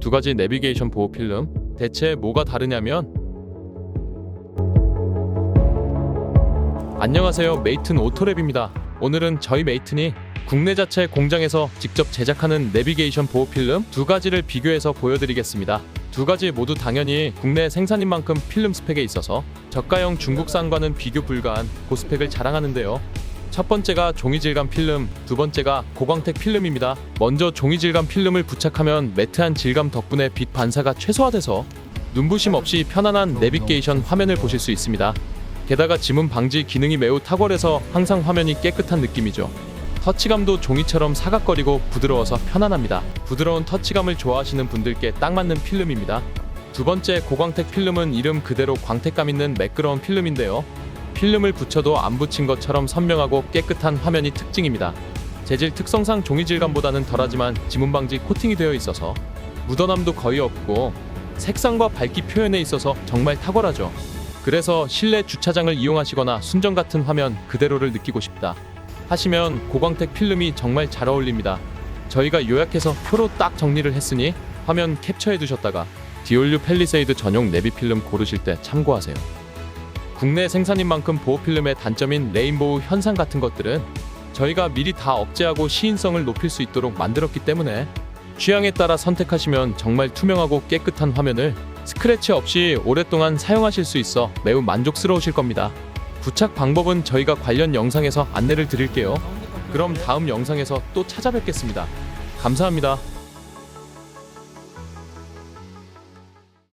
두 가지 내비게이션 보호 필름. 대체 뭐가 다르냐면 안녕하세요. 메이튼 오토랩입니다. 오늘은 저희 메이튼이 국내 자체 공장에서 직접 제작하는 내비게이션 보호 필름 두 가지를 비교해서 보여드리겠습니다. 두 가지 모두 당연히 국내 생산인 만큼 필름 스펙에 있어서 저가형 중국산과는 비교 불가한 고스펙을 자랑하는데요 첫 번째가 종이 질감 필름, 두 번째가 고광택 필름입니다. 먼저 종이 질감 필름을 부착하면 매트한 질감 덕분에 빛 반사가 최소화돼서 눈부심 없이 편안한 내비게이션 화면을 보실 수 있습니다. 게다가 지문 방지 기능이 매우 탁월해서 항상 화면이 깨끗한 느낌이죠. 터치감도 종이처럼 사각거리고 부드러워서 편안합니다. 부드러운 터치감을 좋아하시는 분들께 딱 맞는 필름입니다. 두 번째 고광택 필름은 이름 그대로 광택감 있는 매끄러운 필름인데요. 필름을 붙여도 안 붙인 것처럼 선명하고 깨끗한 화면이 특징입니다. 재질 특성상 종이 질감보다는 덜하지만 지문 방지 코팅이 되어 있어서 묻어남도 거의 없고 색상과 밝기 표현에 있어서 정말 탁월하죠. 그래서 실내 주차장을 이용하시거나 순정 같은 화면 그대로를 느끼고 싶다 하시면 고광택 필름이 정말 잘 어울립니다. 저희가 요약해서 표로 딱 정리를 했으니 화면 캡처해 두셨다가 디올류 펠리세이드 전용 내비 필름 고르실 때 참고하세요. 국내 생산인 만큼 보호 필름의 단점인 레인보우 현상 같은 것들은 저희가 미리 다 억제하고 시인성을 높일 수 있도록 만들었기 때문에 취향에 따라 선택하시면 정말 투명하고 깨끗한 화면을 스크래치 없이 오랫동안 사용하실 수 있어 매우 만족스러우실 겁니다. 부착 방법은 저희가 관련 영상에서 안내를 드릴게요. 그럼 다음 영상에서 또 찾아뵙겠습니다. 감사합니다.